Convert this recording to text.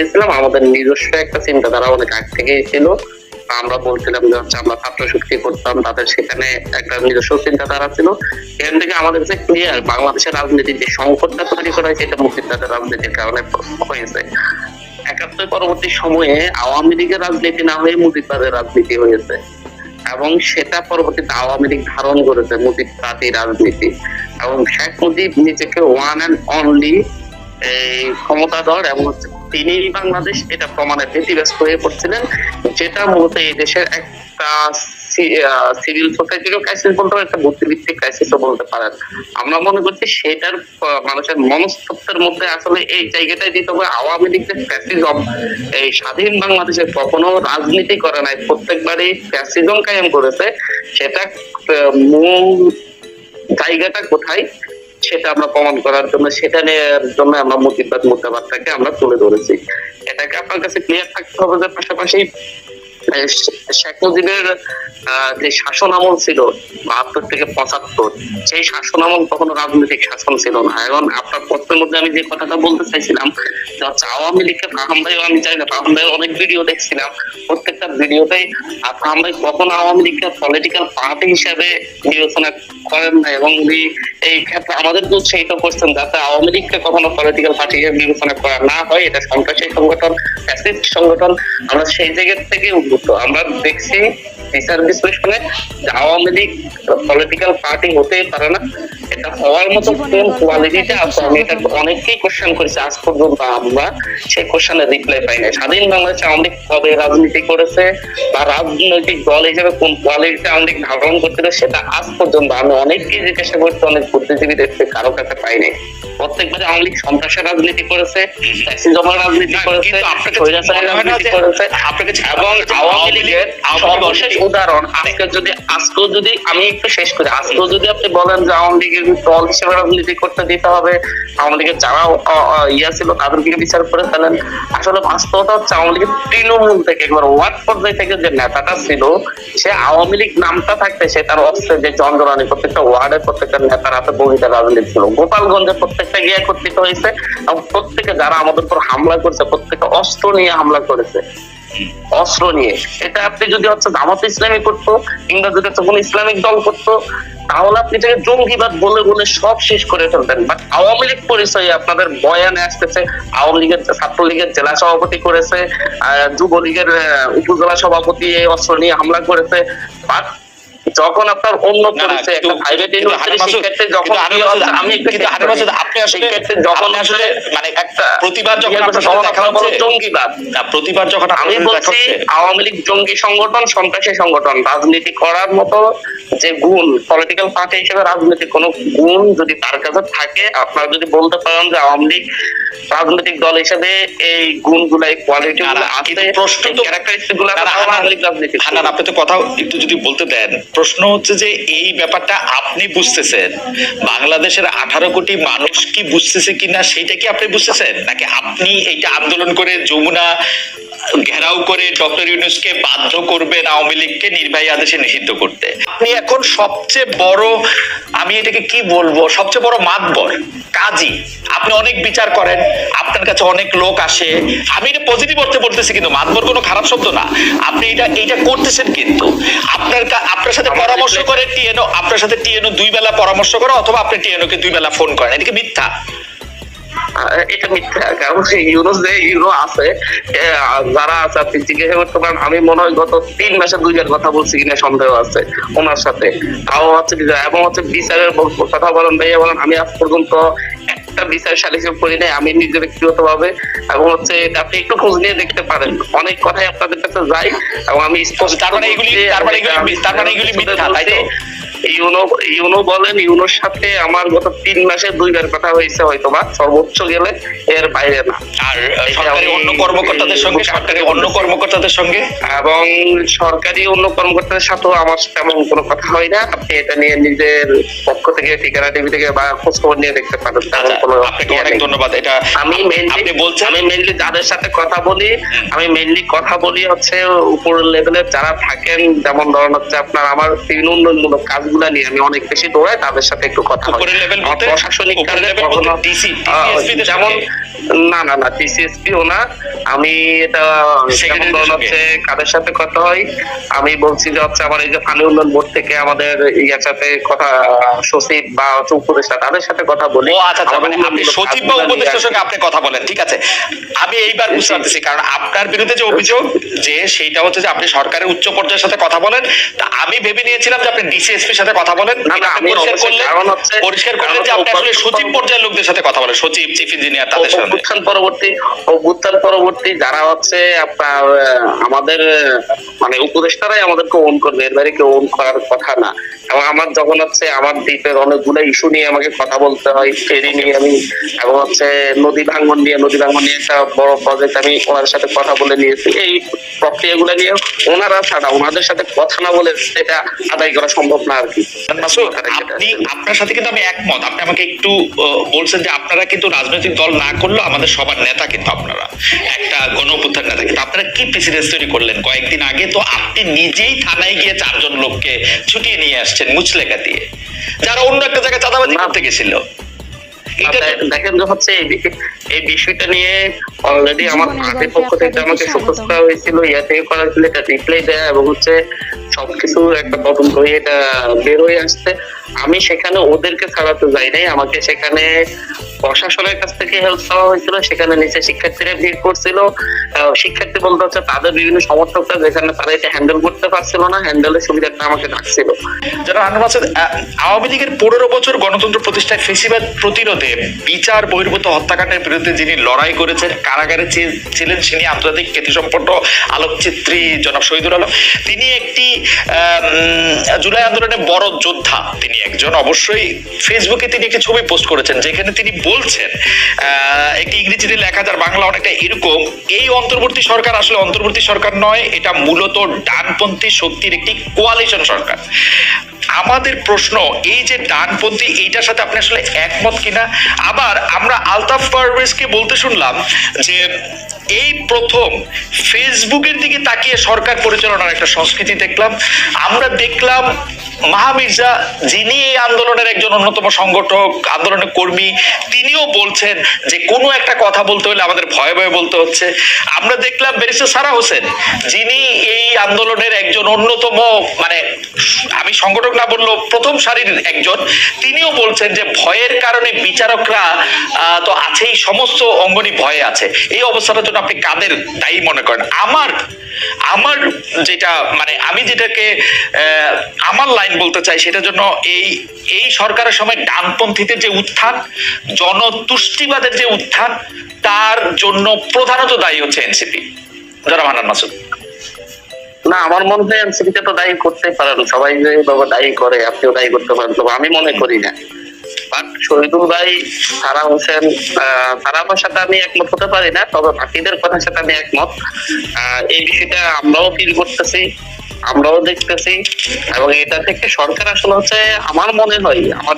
ছিলাম আমাদের নিজস্ব একটা চিন্তাধারা অনেক আগ থেকেই ছিল। আমরা বলছিলাম যে হচ্ছে আমরা ছাত্র শক্তি করতাম, তাদের সেখানে একটা নিজস্ব চিন্তাধারা ছিল। এখান থেকে আমাদের কাছে ক্লিয়ার বাংলাদেশের রাজনীতির যে সংকটটা তৈরি করা হয়েছে, এটা মুক্তিযোদ্ধাদের রাজনীতির কারণে হয়েছে। একাত্তর পরবর্তী সময়ে আওয়ামী লীগের রাজনীতি না হয়ে মুজিববাদের রাজনীতি হয়েছে। এবং সেটা পরবর্তীতে আওয়ামী লীগ ধারণ করেছে মুজিববাদী রাজনীতি। এবং শেখ মুজিব নিজেকে ওয়ান অ্যান্ড অনলি এই ক্ষমতা ক্ষমতাধর এবং হচ্ছে তিনি বাংলাদেশ, এটা প্রমাণে ব্যতিব্যস্ত হয়ে পড়ছিলেন। যেটা মূলত এই দেশের একটা সিভিল সোসাইটিরও ক্রাইসিস বলতে একটা বুদ্ধিভিত্তিক ক্রাইসিসও বলতে পারেন। আমরা মনে করছি সেটার মানুষের মনস্তত্বের মধ্যে আসলে এই জায়গাটাই দিতে হবে আওয়ামী লীগ ফ্যাসিজম এই স্বাধীন বাংলাদেশে কখনো রাজনীতি করে নাই, প্রত্যেকবারই ফ্যাসিজম কায়েম করেছে। সেটা মূল জায়গাটা কোথায়? সেটা আমরা প্রমাণ করার জন্য, সেটা নেওয়ার জন্য আমরা মতিবাদ মুদ্রাবাদটাকে আমরা তুলে ধরেছি। এটাকে আপনার কাছে ক্লিয়ার থাকতে হবে যে পাশাপাশি শেখ মুজিবের যে শাসন আমল ছিল, বাহাত্তর থেকে পঁচাত্তর, সেই শাসন আমল কখনো রাজনৈতিক শাসন ছিল না। এখন আপনার প্রশ্নের মধ্যে আমি যে কথাটা বলতে চাইছিলাম আওয়ামী লীগকে ফাহাম ভাই আমি জানি না, ফাহাম ভাই অনেক ভিডিও দেখছিলাম। প্রত্যেকটা ভিডিওতেই আর ফাহাম ভাই কখনো আওয়ামী লীগকে পলিটিক্যাল পার্টি হিসাবে বিবেচনা করেন না, এবং এই ক্ষেত্রে আমাদের তো সেইটা করছেন যাতে আওয়ামী লীগকে কখনো পলিটিক্যাল পার্টি হিসেবে বিবেচনা করা না হয়, এটা সন্ত্রাসী সংগঠন সংগঠন, আমরা সেই জায়গা থেকে উদ্ভূত আমরা দেখছি বিচার বিশ্লেষণে যে আওয়ামী লীগ পলিটিক্যাল পার্টি হতেই পারে না এটা হওয়ার মতো কোন কোয়ালিটিতে আছে আমি এটা অনেককেই কোশ্চেন করেছি। আজ পর্যন্ত আমরা সেই কোশ্চেনের রিপ্লাই পাই না স্বাধীন বাংলাদেশে আওয়ামী কবে রাজনীতি করেছে বা রাজনৈতিক দল হিসেবে কোন কোয়ালিটিতে আওয়ামী লীগ ধারণ করছিল সেটা আজ পর্যন্ত আমি অনেককেই জিজ্ঞাসা করছি অনেক বুদ্ধিজীবীদের কারও কাছে পাইনি প্রত্যেকবারে আওয়ামী লীগ সন্ত্রাসের রাজনীতি করেছে ফ্যাসিজমের রাজনীতি করেছে রাজনীতি করেছে। আপনাকে এবং আওয়ামী লীগের সর্বশেষ উদাহরণ আজকে যদি আজকেও যদি আমি একটু শেষ করি আজকেও যদি আপনি বলেন যে আওয়ামী লীগের করতে দিতে হবে লীগের যারা ইয়া ছিল তাদেরকে বিচার করে ফেলেন, আসলে বাস্তবতা হচ্ছে আওয়ামী লীগের তৃণমূল থেকে, একবার ওয়ার্ড পর্যায়ে থেকে যে নেতাটা ছিল, সে আওয়ামী লীগ নামটা থাকতে সে তার অস্ত্রে যে প্রত্যেকটা ওয়ার্ডের প্রত্যেকটা নেতার হাতে রাজনীতি ছিল। গোপালগঞ্জে প্রত্যেকটা গিয়ে একত্রিত হয়েছে এবং প্রত্যেকে যারা আমাদের উপর হামলা করেছে প্রত্যেকটা অস্ত্র নিয়ে হামলা করেছে। অস্ত্র নিয়ে। এটা আপনি যদি হচ্ছে জামাত ইসলামী করতো কিংবা যদি হচ্ছে কোনো ইসলামিক দল করতো তাহলে আপনি এটাকে জঙ্গিবাদ বলে বলে সব শেষ করে ফেলতেন বাট আওয়ামী লীগ পরিচয়ে আপনাদের বয়ানে আসতেছে, আওয়ামী লীগের ছাত্রলীগের জেলা সভাপতি করেছে যুবলীগের উপজেলা সভাপতি অস্ত্র নিয়ে হামলা করেছে। বাট যখন আপনার অন্য পরিচয় একটা প্রাইভেট কিন্তু যখন আমি একটু আপনি যখন আসলে মানে একটা প্রতিবাদ যখন ইয়ে করছে, আপনার সাথে তখন দেখা বলো জঙ্গিবাদ। না প্রতিবার যখন আমি বলছি আওয়ামী লীগ জঙ্গি সংগঠন সন্ত্রাসী সংগঠন রাজনীতি করার মতো যে গুণ পলিটিক্যাল পার্টি হিসেবে রাজনৈতিক কোন গুণ যদি তার কাছে থাকে আপনারা যদি বলতে পারেন যে আওয়ামী লীগ রাজনৈতিক দল হিসেবে এই গুণগুলো এই কোয়ালিটি প্রশ্ন তো- ক্যারেক্টারিস্টিকগুলো আপনি তো কথা একটু যদি বলতে দেন প্রশ্ন হচ্ছে যে এই ব্যাপারটা আপনি বুঝতেছেন? বাংলাদেশের আঠারো কোটি মানুষ কি বুঝতেছে কিনা সেটা কি আপনি বুঝতেছেন? নাকি আপনি এইটা আন্দোলন করে যমুনা ঘেরাও করে ডক্টর ইউনুসকে বাধ্য করবেন আওয়ামী লীগকে নির্বাহী আদেশে নিষিদ্ধ করতে। আপনি এখন সবচেয়ে বড় আমি এটাকে কি বলব সবচেয়ে বড় মাতবর কাজী। আপনি অনেক বিচার করেন আপনার কাছে অনেক লোক আসে। আমি এটা পজিটিভ অর্থে বলতেছি কিন্তু মাতবর কোনো খারাপ শব্দ না। আপনি এটা এইটা করতেছেন কিন্তু। আপনার আপনার সাথে পরামর্শ করে টিএনও আপনার সাথে টিএনও দুই বেলা পরামর্শ করে অথবা আপনি টিএনও কে দুই বেলা ফোন করেন। এটা কি মিথ্যা? এটা মিথ্যা কারণ ইউরোস যে ইউরো আছে যারা আছে আপনি জিজ্ঞাসা করতে পারেন আমি মনে হয় গত তিন মাসে দুইবার কথা বলছি কিনা সন্দেহ আছে ওনার সাথে তাও হচ্ছে এবং হচ্ছে বিচারের কথা বলেন ভাইয়া বলেন আমি আজ পর্যন্ত একটা বিচার সালিশে করি নাই আমি নিজে ব্যক্তিগত ভাবে এবং হচ্ছে আপনি একটু খোঁজ নিয়ে দেখতে পারেন অনেক কথাই আপনাদের কাছে যাই এবং আমি স্পষ্ট তার মানে এগুলি- বলছি যে তার মানে এগুলি- আমি- তার মানে এগুলি মিথ্যা, তাই? ইউনো ইউনো বলেন ইউনোর সাথে আমার গত তিন মাসে দুইবার কথা হয়েছে হয়তো বা সর্বোচ্চ গেলে এর বাইরে না। আর সরকারি অন্য কর্মকর্তাদের সঙ্গে সরকারি অন্য কর্মকর্তাদের সঙ্গে? এবং সরকারি অন্য কর্মকর্তাদের সাথেও আমার তেমন কোনো কথা হয় না। আপনি এটা নিয়ে নিজের পক্ষ থেকে ঠিকানা টিভি থেকে বা খোঁজ খবর নিয়ে দেখতে পারেন। আচ্ছা, আপনাকে ইয়ে অনেক ধন্যবাদ। এটা আমি মেনলি বলছেন আমি মেনলি যাদের সাথে কথা বলি আমি মেনলি কথা বলি হচ্ছে উপর লেভেলের যারা থাকেন যেমন ধরেন হচ্ছে আপনার আমার বিভিন্ন উন্নয়নমূলক কাজগুলো গুলা নিয়ে আমি অনেক বেশি দৌড়াই তাদের সাথে একটু কথা হয়। প্রশাসনিক কাজে যেমন না না না না। আমি এটা হচ্ছে কাদের সাথে কথা হয় আমি বলছি যে হচ্ছে আমার এই যে পানি উন্নয়ন বোর্ড থেকে আমাদের ইয়ার সাথে কথা সচিব বা হচ্ছে উপদেষ্টা তাদের সাথে কথা বলি। ও আচ্ছা আচ্ছা, মানে আপনি সচিব বা উপদেষ্টার সঙ্গে আপনি কথা বলেন ঠিক আছে? আমি এইবার বুঝতে পারতেছি কারণ আপনার বিরুদ্ধে যে অভিযোগ যে সেইটা হচ্ছে যে আপনি সরকারের উচ্চ পর্যায়ের সাথে কথা বলেন তা আমি ভেবে নিয়েছিলাম যে আপনি সাথে কথা বলেন। পরিষ্কার করলেন। যে আপনি আসলে সচিব পর্যায়ের লোকদের সাথে কথা বলেন সচিব চিফ ইঞ্জিনিয়ার তাদের সাথে। অভ্যুত্থান পরবর্তী অভ্যুত্থান পরবর্তী যারা হচ্ছে আপনার আমাদের মানে উপদেষ্টারাই আমাদেরকে ওন করবে। এর বাইরে কেউ ওন করার কথা না। এবং আমার যখন হচ্ছে আমার দ্বীপের অনেকগুলো ইস্যু নিয়ে আমাকে কথা বলতে হয় ফেরি নিয়ে আমি এবং হচ্ছে নদী ভাঙ্গন নিয়ে নদী ভাঙ্গন নিয়ে একটা বড় প্রজেক্ট আমি ওনার সাথে কথা বলে নিয়েছি। এই প্রক্রিয়াগুলো নিয়ে ওনারা ছাড়া ওনাদের সাথে কথা না বলে সেটা আদায় করা সম্ভব না। আর কি আপনি আপনার সাথে কিন্তু আমি একমত। আপনি আমাকে একটু বলছেন যে আপনারা কিন্তু রাজনৈতিক দল না করলেও আমাদের সবার নেতা কিন্তু আপনারা। একটা গণপ্রধান নেতা কিন্তু। আপনারা কি প্রেসিডেন্স তৈরি করলেন? কয়েকদিন আগে তো আপনি নিজেই থানায় গিয়ে চারজন লোককে ছুটিয়ে নিয়ে আসছেন মুচলেখা দিয়ে। যারা অন্য একটা জায়গায় চাঁদাবাজি করতে গেছিল। দেখেন যে হচ্ছে এই বিষয়টা নিয়ে অলরেডি আমার পার্টির পক্ষ থেকে আমাকে। করা হয়েছিল ইয়া থেকে করা হয়েছিল এটা রিপ্লাই দেয়া এবং হচ্ছে সবকিছু একটা তদন্ত হয়ে এটা বের হয়ে আসছে। আমি সেখানে ওদেরকে ছাড়াতে যাই নাই আমাকে সেখানে প্রশাসনের কাছ থেকে হেল্প চাওয়া হয়েছিল সেখানে নিচে শিক্ষার্থীরা ভিড় করছিল। শিক্ষার্থী বলতে হচ্ছে তাদের বিভিন্ন সমর্থকরা যেখানে তারা এটা হ্যান্ডেল করতে পারছিল না হ্যান্ডেলের সুবিধাটা আমাকে ডাকছিল যারা আওয়ামী লীগের পনেরো বছর গণতন্ত্র প্রতিষ্ঠায় ফেসিবাদ প্রতিরোধে বিচার বহির্ভূত হত্যাকাণ্ডের বিরুদ্ধে যিনি লড়াই করেছেন, কারাগারে ছিলেন তিনি আন্তর্জাতিক খ্যাতিসম্পন্ন আলোকচিত্রী জনাব শহীদুল আলম। তিনি একটি জুলাই আন্দোলনের বড় যোদ্ধা তিনি একজন। অবশ্যই ফেসবুকে তিনি একটি ছবি পোস্ট করেছেন, যেখানে তিনি বলছেন একটি ইংরেজিতে লেখা যার বাংলা অনেকটা এরকম, এই অন্তর্বর্তী সরকার আসলে অন্তর্বর্তী সরকার নয়, এটা মূলত ডানপন্থী শক্তির একটি কোয়ালিশন সরকার। আমাদের প্রশ্ন, এই যে ডানপন্থী, এইটার সাথে আপনি আসলে একমত কিনা? আবার আমরা আলতাফ পারভেজকে বলতে শুনলাম যে এই প্রথম ফেসবুকের দিকে তাকিয়ে সরকার পরিচালনার একটা সংস্কৃতি দেখলাম। আমরা দেখলাম মাহামির্জা যিনি এই আন্দোলনের একজন অন্যতম সংগঠক, আন্দোলনের কর্মী, তিনিও বলছেন যে কোনো একটা কথা বলতে হলে আমাদের ভয়ে ভয়ে বলতে হচ্ছে। আমরা দেখলাম ব্যারিস্টার সারা হোসেন, যিনি এই আন্দোলনের একজন অন্যতম মানে আমি সংগঠক না বললেও প্রথম সারির একজন, তিনিও বলছেন যে ভয়ের কারণে বিচারকরা তো আছেই, সমস্ত অঙ্গনি ভয়ে আছে। এই অবস্থাটার জন্য আপনি কাদের দায়ী মনে করেন? আমার আমার যেটা মানে আমি যেটাকে আমার লাইন বলতে চাই সেটার জন্য এই এই সরকারের সময় ডানপন্থীদের যে উত্থান, জনতুষ্টিবাদের যে উত্থান, তার জন্য প্রধানত দায়ী হচ্ছে এনসিপি যারা মানান মাসুদ। না, আমার মনে হয় এনসিপিকে তো দায়ী করতে পারেন। সবাই যে দায়ী করে, আপনিও দায়ী করতে পারেন। তবে আমি মনে করি না। বাট শহীদুল ভাই সারা হোসেন তারা আমার সাথে আমি একমত হতে পারি না, তবে বাকিদের কথার সাথে আমি একমত। এই বিষয়টা আমরাও ফিল করতেছি, আমরাও দেখতেছি, এবং এটা থেকে সরকার আসলে হচ্ছে, আমার মনে হয়, আমার